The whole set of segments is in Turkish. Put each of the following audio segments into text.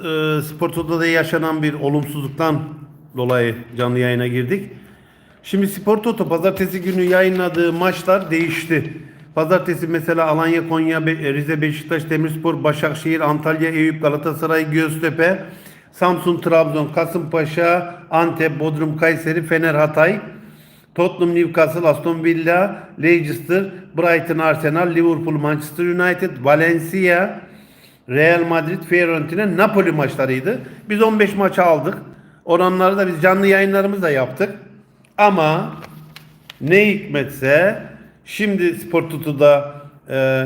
e, Spor Toto'da yaşanan bir olumsuzluktan dolayı canlı yayına girdik. Şimdi Spor Toto pazartesi günü yayınladığı maçlar değişti. Pazartesi mesela Alanya, Konya, Be- Rize, Beşiktaş, Demirspor, Başakşehir, Antalya, Eyüp, Galatasaray, Göztepe, Samsun, Trabzon, Kasımpaşa, Antep, Bodrum, Kayseri, Fener, Hatay, Tottenham, Newcastle, Aston Villa, Leicester, Brighton, Arsenal, Liverpool, Manchester United, Valencia, Real Madrid, Fiorentina, Napoli maçlarıydı. Biz 15 maçı aldık. Oranları da biz canlı yayınlarımızla yaptık. Ama ne hikmetse şimdi Spor Tutu'da e,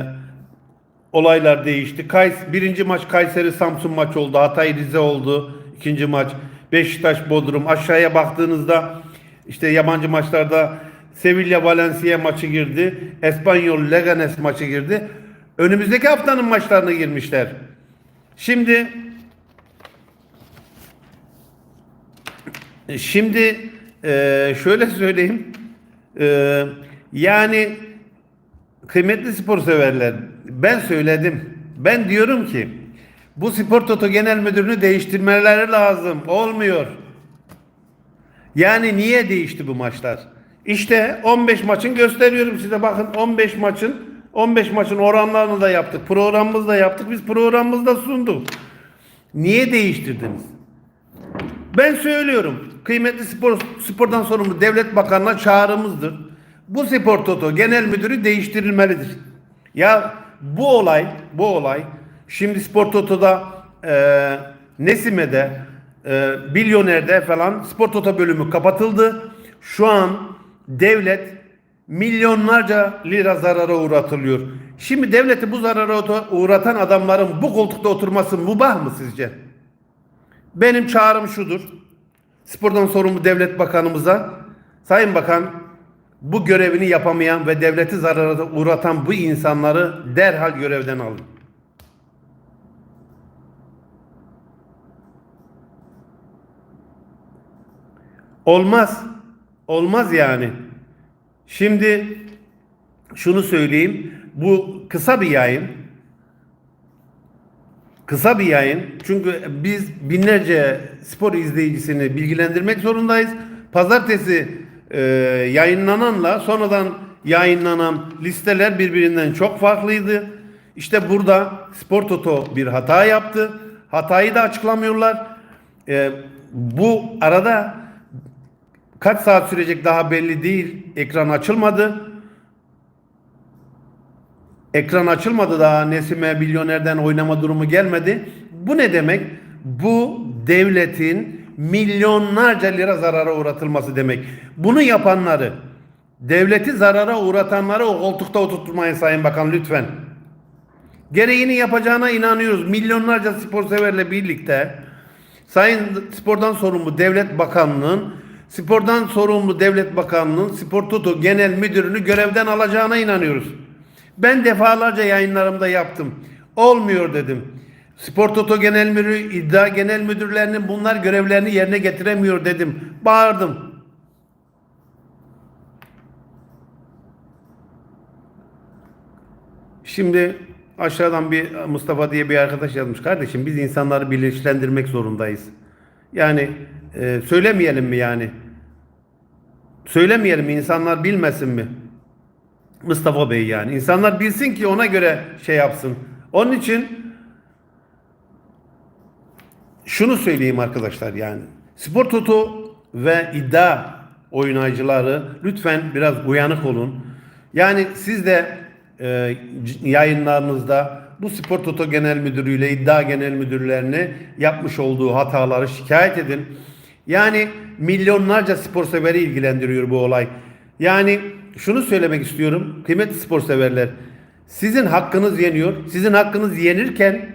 olaylar değişti. Kays, birinci maç Kayseri Samsun maç oldu. Hatay Rize oldu. ikinci maç Beşiktaş Bodrum. Aşağıya baktığınızda işte yabancı maçlarda Sevilla Valencia maçı girdi. Espanyol Leganes maçı girdi. Önümüzdeki haftanın maçlarına girmişler. Şimdi Şimdi e, şöyle söyleyeyim. E, yani kıymetli spor severler ben söyledim. Ben diyorum ki bu Spor Toto Genel Müdürünü değiştirmeleri lazım. Olmuyor. Yani niye değişti bu maçlar? İşte 15 maçın gösteriyorum size bakın 15 maçın 15 maçın oranlarını da yaptık. Programımızı da yaptık. Biz programımızda sunduk. Niye değiştirdiniz? Ben söylüyorum. Kıymetli spor spordan sorumlu devlet bakanına çağrımızdır. Bu spor toto genel müdürü değiştirilmelidir. Ya bu olay, bu olay şimdi spor totoda e, Nesime'de e, Bilyoner'de falan spor toto bölümü kapatıldı. Şu an devlet milyonlarca lira zarara uğratılıyor. Şimdi devleti bu zarara uğratan adamların bu koltukta oturması mubah mı sizce? Benim çağrım şudur. Spordan sorumlu devlet bakanımıza, Sayın Bakan bu görevini yapamayan ve devleti zarara uğratan bu insanları derhal görevden alın. Olmaz. Olmaz yani. Şimdi şunu söyleyeyim. Bu kısa bir yayın. Kısa bir yayın. Çünkü biz binlerce spor izleyicisini bilgilendirmek zorundayız. Pazartesi e, yayınlananla sonradan yayınlanan listeler birbirinden çok farklıydı. İşte burada Spor Toto bir hata yaptı. Hatayı da açıklamıyorlar. E, bu arada kaç saat sürecek daha belli değil. Ekran açılmadı. Ekran açılmadı daha Nesime milyonerden oynama durumu gelmedi. Bu ne demek? Bu devletin milyonlarca lira zarara uğratılması demek. Bunu yapanları, devleti zarara uğratanları o koltukta oturtmayın Sayın Bakan lütfen. Gereğini yapacağına inanıyoruz. Milyonlarca spor severle birlikte Sayın Spordan sorumlu Devlet Bakanlığı'nın Spordan sorumlu Devlet Bakanlığı'nın Spor Toto Genel Müdürünü görevden alacağına inanıyoruz. Ben defalarca yayınlarımda yaptım. Olmuyor dedim. Spor Toto Genel Müdürü, İddia Genel Müdürlerinin bunlar görevlerini yerine getiremiyor dedim. Bağırdım. Şimdi aşağıdan bir Mustafa diye bir arkadaş yazmış. Kardeşim biz insanları bilinçlendirmek zorundayız. Yani e, söylemeyelim mi yani? Söylemeyelim mi? İnsanlar bilmesin mi? Mustafa Bey yani. İnsanlar bilsin ki ona göre şey yapsın. Onun için şunu söyleyeyim arkadaşlar yani. Spor Toto ve iddia oynayıcıları lütfen biraz uyanık olun. Yani siz de e, yayınlarınızda bu Spor Toto Genel Müdürü ile iddia genel müdürlerini yapmış olduğu hataları şikayet edin. Yani milyonlarca spor severi ilgilendiriyor bu olay. Yani şunu söylemek istiyorum kıymetli spor severler. Sizin hakkınız yeniyor. Sizin hakkınız yenirken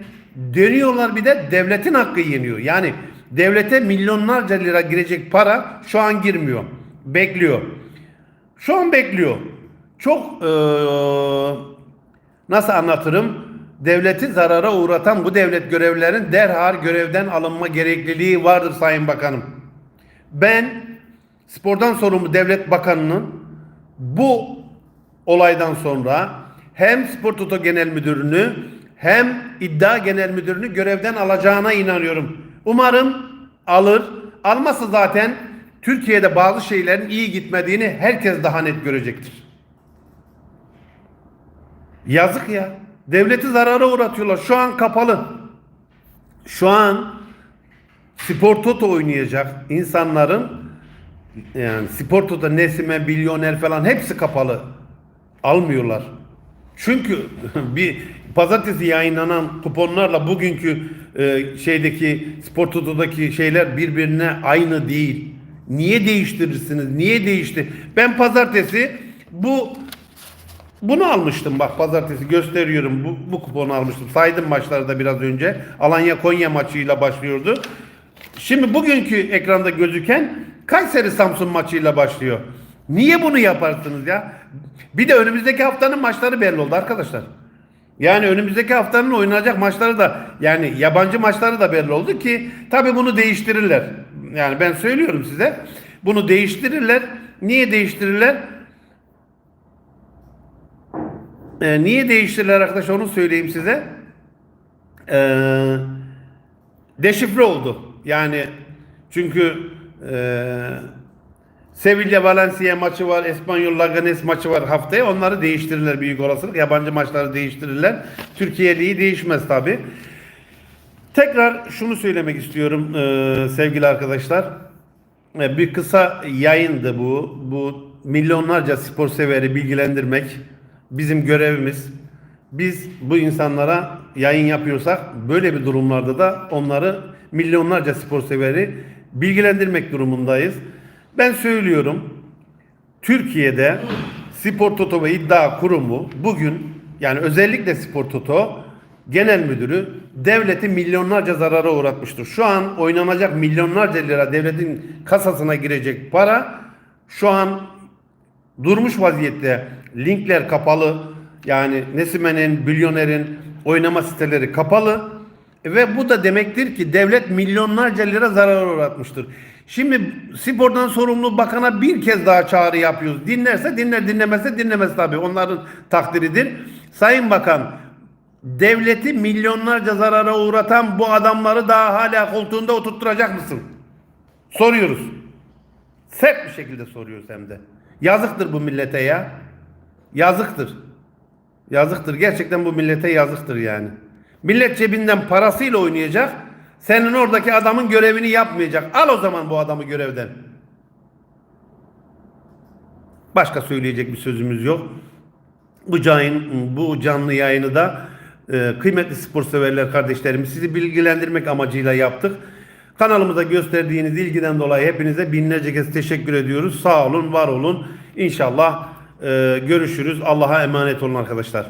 dönüyorlar bir de devletin hakkı yeniyor. Yani devlete milyonlarca lira girecek para şu an girmiyor. Bekliyor. Şu an bekliyor. Çok eee, nasıl anlatırım? Devleti zarara uğratan bu devlet görevlilerin derhal görevden alınma gerekliliği vardır Sayın Bakanım. Ben spordan sorumlu devlet bakanının bu olaydan sonra hem Spor Toto Genel Müdürünü hem iddia genel müdürünü görevden alacağına inanıyorum. Umarım alır. Almazsa zaten Türkiye'de bazı şeylerin iyi gitmediğini herkes daha net görecektir. Yazık ya. Devleti zarara uğratıyorlar. Şu an kapalı. Şu an spor toto oynayacak insanların yani spor toto Nesime, Milyoner falan hepsi kapalı. Almıyorlar. Çünkü bir pazartesi yayınlanan kuponlarla bugünkü e, şeydeki spor toto'daki şeyler birbirine aynı değil. Niye değiştirirsiniz? Niye değişti? Ben pazartesi bu bunu almıştım bak pazartesi gösteriyorum. Bu, bu kuponu almıştım. Saydım maçları da biraz önce. Alanya Konya maçıyla başlıyordu. Şimdi bugünkü ekranda gözüken Kayseri Samsun maçıyla başlıyor. Niye bunu yaparsınız ya? Bir de önümüzdeki haftanın maçları belli oldu arkadaşlar. Yani önümüzdeki haftanın oynanacak maçları da yani yabancı maçları da belli oldu ki tabii bunu değiştirirler. Yani ben söylüyorum size. Bunu değiştirirler. Niye değiştirirler? Ee, niye değiştirirler arkadaşlar onu söyleyeyim size. Ee, deşifre oldu. Yani çünkü e, Sevilla Valencia maçı var, Espanyol Laganes maçı var haftaya. Onları değiştirirler büyük olasılık. Yabancı maçları değiştirirler. Türkiye Ligi değişmez tabi. Tekrar şunu söylemek istiyorum e, sevgili arkadaşlar. E, bir kısa yayındı bu. Bu milyonlarca spor severi bilgilendirmek bizim görevimiz. Biz bu insanlara yayın yapıyorsak böyle bir durumlarda da onları milyonlarca spor severi bilgilendirmek durumundayız. Ben söylüyorum. Türkiye'de Spor Toto ve İddia Kurumu bugün yani özellikle Spor Toto genel müdürü devleti milyonlarca zarara uğratmıştır. Şu an oynanacak milyonlarca lira devletin kasasına girecek para şu an durmuş vaziyette. Linkler kapalı. Yani Nesime'nin, Bilyoner'in oynama siteleri kapalı. Ve bu da demektir ki devlet milyonlarca lira zarar uğratmıştır. Şimdi spordan sorumlu bakana bir kez daha çağrı yapıyoruz. Dinlerse dinler, dinlemezse dinlemez tabii. Onların takdiridir. Sayın Bakan, devleti milyonlarca zarara uğratan bu adamları daha hala koltuğunda oturtturacak mısın? Soruyoruz. Sert bir şekilde soruyoruz hem de. Yazıktır bu millete ya. Yazıktır. Yazıktır. Gerçekten bu millete yazıktır yani. Millet cebinden parasıyla oynayacak. Senin oradaki adamın görevini yapmayacak. Al o zaman bu adamı görevden. Başka söyleyecek bir sözümüz yok. Bu yayın, bu canlı yayını da e, kıymetli spor severler kardeşlerimiz sizi bilgilendirmek amacıyla yaptık. Kanalımıza gösterdiğiniz ilgiden dolayı hepinize binlerce kez teşekkür ediyoruz. Sağ olun, var olun. İnşallah e, görüşürüz. Allah'a emanet olun arkadaşlar.